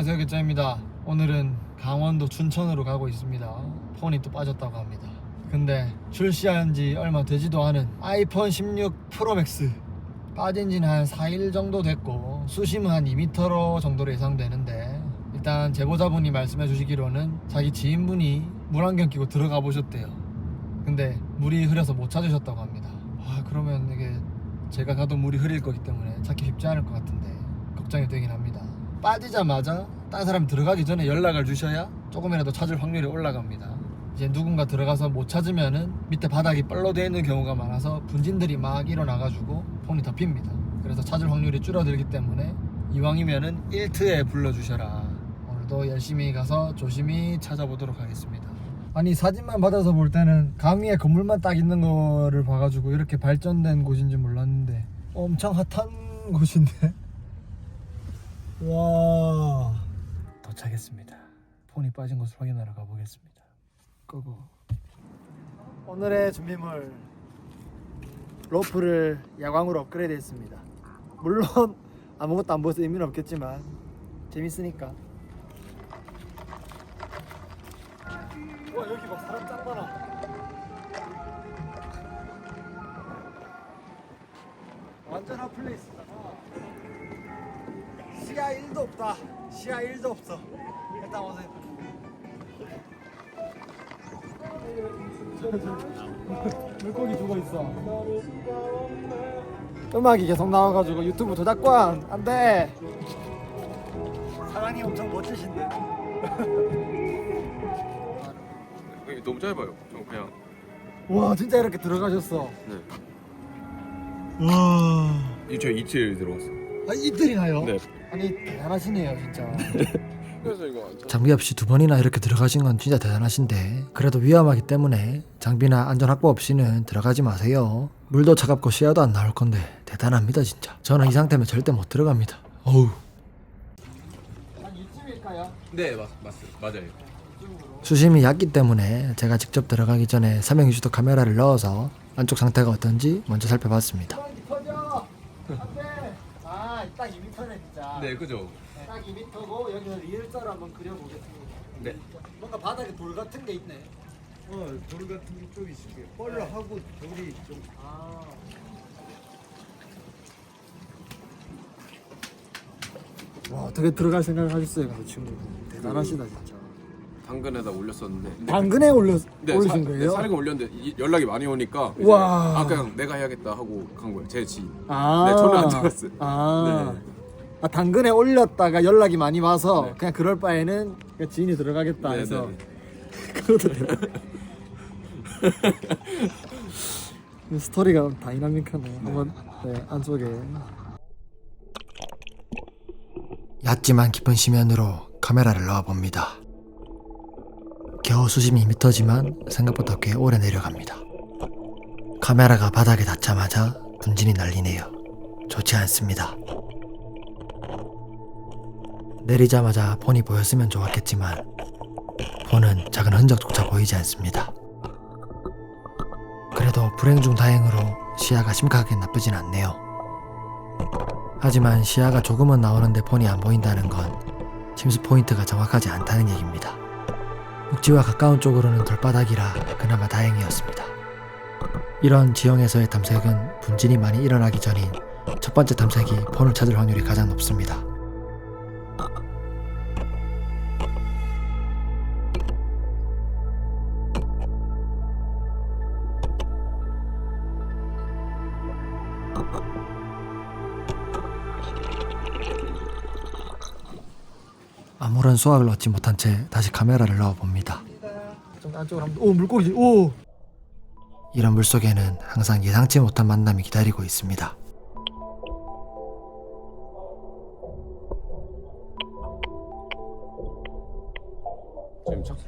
안녕하세요 개짜입니다. 오늘은 강원도 춘천으로 가고 있습니다. 폰이 또 빠졌다고 합니다. 근데 출시한 지 얼마 되지도 않은 아이폰 16 프로맥스. 빠진 지는 한 4일 정도 됐고 수심은 한 2m 정도로 예상되는데 일단 제보자분이 말씀해 주시기로는 자기 지인분이 물안경 끼고 들어가 보셨대요. 근데 물이 흐려서 못 찾으셨다고 합니다. 아 그러면 이게 제가 가도 물이 흐릴 거기 때문에 찾기 쉽지 않을 것 같은데 걱정이 되긴 합니다 빠지자마자 딴 사람 들어가기 전에 연락을 주셔야 조금이라도 찾을 확률이 올라갑니다. 이제 누군가 들어가서 못 찾으면은 밑에 바닥이 뻘로 되어 있는 경우가 많아서 분진들이 막 일어나가지고 폰이 덮입니다. 그래서 찾을 확률이 줄어들기 때문에 이왕이면은 1트에 불러주셔라. 오늘도 열심히 가서 조심히 찾아보도록 하겠습니다. 아니 사진만 받아서 볼 때는 강 위에 건물만 딱 있는 거를 봐가지고 이렇게 발전된 곳인지 몰랐는데 엄청 핫한 곳인데 와. 도착했습니다. 폰이 빠진 곳을 확인하러 가보겠습니다. 고고. 오늘의 준비물 로프를 야광으로 업그레이드 했습니다. 물론 아무것도 안 보여서 의미는 없겠지만 재밌으니까. 와 여기 막 사람 짱 많아. 완전 핫플레이스다 시야 1도 없다 시야 1도 없어 일단 오세요 물고기 죽어 있어 음악이 계속 나와가지고 유튜브 저작권 안 돼 사장님 엄청 멋지신데 너무 짧아요. 좀 그냥 와 진짜 이렇게 들어가셨어 네. 와이 저희 이틀 들어갔어요. 아, 이틀이나요? 네. 아니 대단하시네요 진짜 그래서 이거 안 장비 없이 두 번이나 이렇게 들어가신 건 진짜 대단하신데 그래도 위험하기 때문에 장비나 안전 확보 없이는 들어가지 마세요. 물도 차갑고 시야도 안 나올 건데 대단합니다 진짜. 저는 이 상태면 절대 못 들어갑니다. 어우? 네, 맞, 맞어요. 맞아요. 수심이 얕기 때문에 제가 직접 들어가기 전에 360도 카메라를 넣어서 안쪽 상태가 어떤지 먼저 살펴봤습니다. 터져 안돼 아딱 2m 네 네, 그죠. 딱 2m고 여기서 리을자로 한번 그려보겠습니다 네. 뭔가 바닥에 돌 같은 게 있네 어, 돌 같은 게 좀 있을게. 뻘로 하고 돌이 좀 아 와, 어떻게 들어갈 생각을 하셨어요, 근데 친구. 대단하시다, 진짜. 당근에다 올렸었는데. 당근에 올려, 네, 올리신 사- 네, 거예요? 사례금 올렸는데 이- 연락이 많이 오니까 이제 와. 아 그냥 내가 해야겠다 하고 간 거예요. 제 지인. 아, 네, 저는 안 들어갔어요. 아, 네. 아, 당근에 올렸다가 연락이 많이 와서 네. 그냥 그럴 바에는 그냥 지인이 들어가겠다 네, 해서 네. 그것도 되나? 이 스토리가 다이나믹하네. 한번 네, 안쪽에 얕지만 깊은 심연으로 카메라를 넣어봅니다. 겨우 수심이 미터지만 생각보다 꽤 오래 내려갑니다. 카메라가 바닥에 닿자마자 분진이 날리네요. 좋지 않습니다. 내리자마자 폰이 보였으면 좋았겠지만 폰은 작은 흔적조차 보이지 않습니다. 그래도 불행 중 다행으로 시야가 심각하게 나쁘진 않네요. 하지만 시야가 조금은 나오는데 폰이 안 보인다는 건 침수 포인트가 정확하지 않다는 얘기입니다. 육지와 가까운 쪽으로는 돌바닥이라 그나마 다행이었습니다. 이런 지형에서의 탐색은 분진이 많이 일어나기 전인 첫 번째 탐색이 폰을 찾을 확률이 가장 높습니다. 아무런 수확을 얻지 못한 채 다시 카메라를 넣어 봅니다. 좀 안쪽으로 한번 오 물고기 오 이런 물 속에는 항상 예상치 못한 만남이 기다리고 있습니다.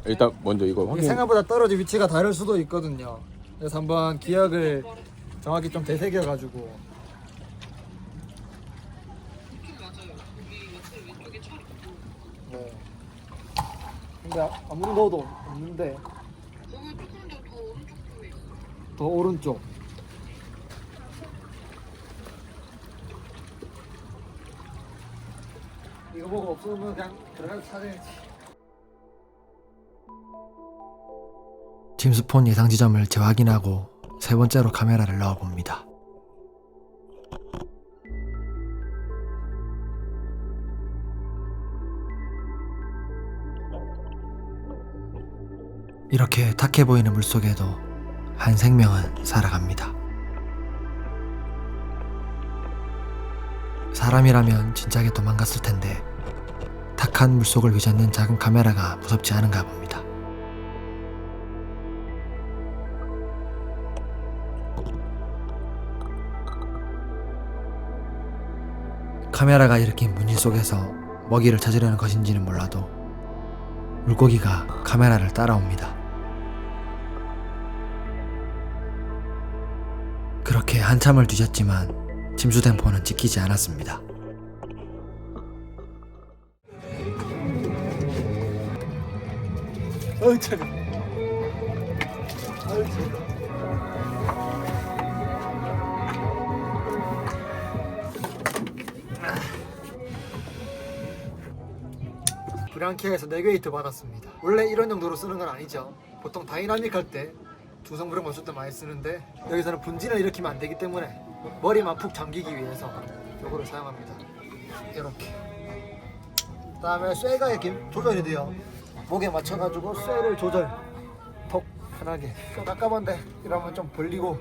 일단 먼저 이거 이게 확인. 생각보다 떨어진 위치가 다를 수도 있거든요. 그래서 한번 기억을 정확히 좀 되새겨 가지고 근데 아무리 넣어도 없는데 더 오른쪽 이거 보고 없으면 그냥 들어가서 찾아야지. 짐스폰 예상 지점을 재확인하고 세 번째로 카메라를 넣어봅니다. 이렇게 탁해 보이는 물속에도 한 생명은 살아갑니다. 사람이라면 진작에 도망갔을 텐데 탁한 물속을 휘젓는 작은 카메라가 무섭지 않은가 봅니다. 카메라가 일으킨 문진 속에서 먹이를 찾으려는 것인지는 몰라도 물고기가 카메라를 따라옵니다. 그렇게 한참을 뒤졌지만 침수된 폰은 찍히지 않았습니다. 어이 차가. 어이 차가. 브랑키아에서 네게이트 받았습니다. 원래 이런 용도로 쓰는 건 아니죠. 보통 다이나믹 할 때 중성부력 맞출 때 많이 쓰는데 여기서는 분진을 일으키면 안 되기 때문에 머리만 푹 잠기기 위해서 이거를 사용합니다. 이렇게. 그다음에 쇠가 이렇게 조절이 돼요. 목에 맞춰가지고 쇠를 조절. 톡 편하게. 좀 깝깝한데 이러면 좀 벌리고.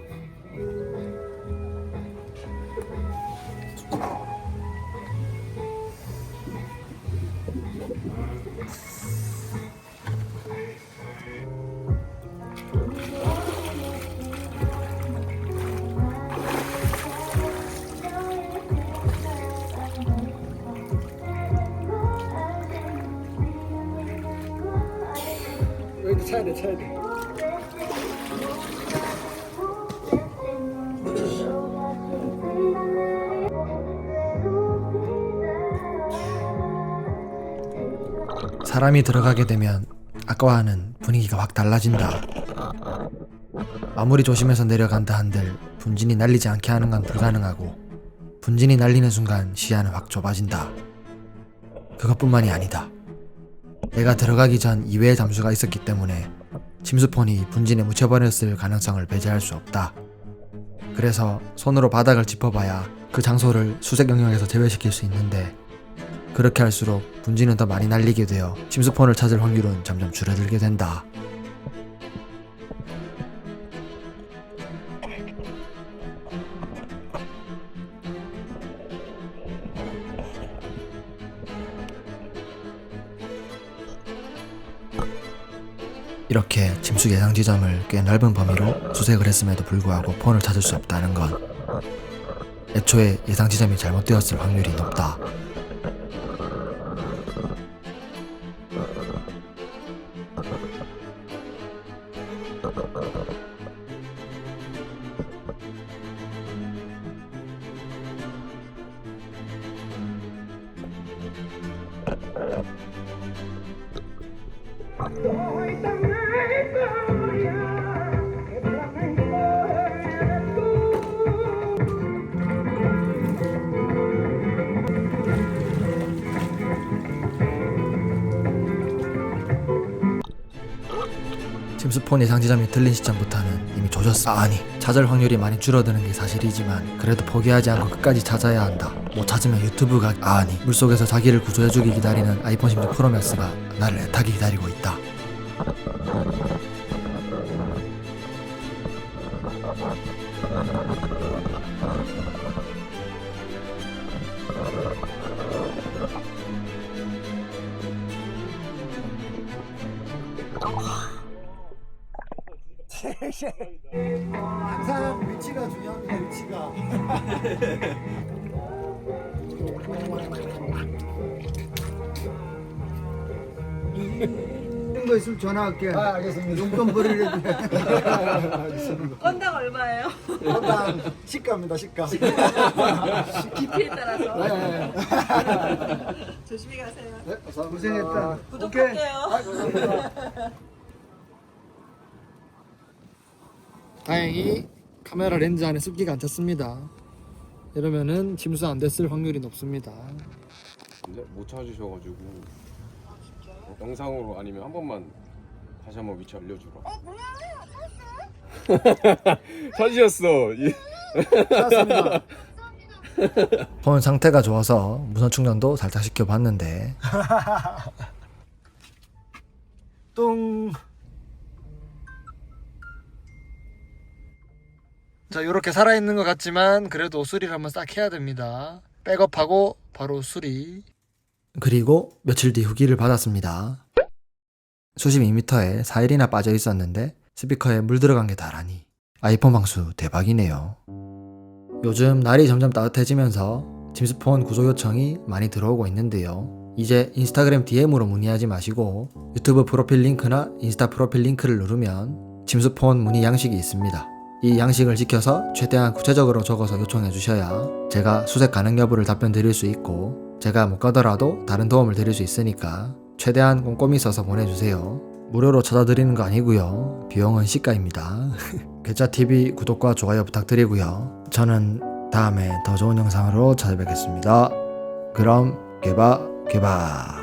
차야 돼, 차야 돼. 사람이 들어가게 되면 아까와는 분위기가 확 달라진다. 아무리 조심해서 내려간다 한들 분진이 날리지 않게 하는 건 불가능하고 분진이 날리는 순간 시야는 확 좁아진다. 그것뿐만이 아니다. 내가 들어가기 전 이외의 잠수가 있었기 때문에 침수폰이 분진에 묻혀버렸을 가능성을 배제할 수 없다. 그래서 손으로 바닥을 짚어봐야 그 장소를 수색 영역에서 제외시킬 수 있는데 그렇게 할수록 분진은 더 많이 날리게 되어 침수폰을 찾을 확률은 점점 줄어들게 된다. 이렇게 침수 예상 지점을 꽤 넓은 범위로 수색을 했음에도 불구하고 폰을 찾을 수 없다는 건 애초에 예상 지점이 잘못되었을 확률이 높다. 침수폰 예상 지점이 틀린 시점부터는 이미 조졌어. 아니, 찾을 확률이 많이 줄어드는 게 사실이지만 그래도 포기하지 않고 끝까지 찾아야 한다. 못 찾으면 유튜브가 아니, 물속에서 자기를 구조해주기 기다리는 아이폰 16 프로맥스가 나를 애타게 기다리고 있다. 항상 위치가 중요합니다, 위치가. 이런 거 있으면 전화할게. 아, 알겠습니다. 용돈 버리려고. 건당 얼마예요? 일단 시가입니다, 시가. 깊이에 따라서 네, 조심히 가세요. 네, 감사합니다. 고생했다. 구독할게요. 다 행히 카메라 렌즈 안에 습기가 안 찼습니다. 이러면은 침수 안 됐을 확률이 높습니다. 근데 못 찾으셔가지고 어, 영상으로 아니면 한 번만 다시 한번 위치 알려주라. 어 뭐야? 찾으셨어. 이- 찾았습니다. 폰 상태가 좋아서 무선 충전도 살짝 시켜봤는데 똥. 자, 요렇게 살아있는 것 같지만 그래도 수리를 한번 싹 해야 됩니다. 백업하고 바로 수리. 그리고 며칠 뒤 후기를 받았습니다. 수십 2m에 4일이나 빠져 있었는데 스피커에 물 들어간 게 다라니 아이폰 방수 대박이네요. 요즘 날이 점점 따뜻해지면서 짐스폰 구조 요청이 많이 들어오고 있는데요. 이제 인스타그램 DM으로 문의하지 마시고 유튜브 프로필 링크나 인스타 프로필 링크를 누르면 짐스폰 문의 양식이 있습니다. 이 양식을 지켜서 최대한 구체적으로 적어서 요청해 주셔야 제가 수색 가능 여부를 답변 드릴 수 있고 제가 못 가더라도 다른 도움을 드릴 수 있으니까 최대한 꼼꼼히 써서 보내주세요. 무료로 찾아드리는 거 아니고요. 비용은 시가입니다. 괴짜TV 구독과 좋아요 부탁드리고요. 저는 다음에 더 좋은 영상으로 찾아뵙겠습니다. 그럼 개바 개바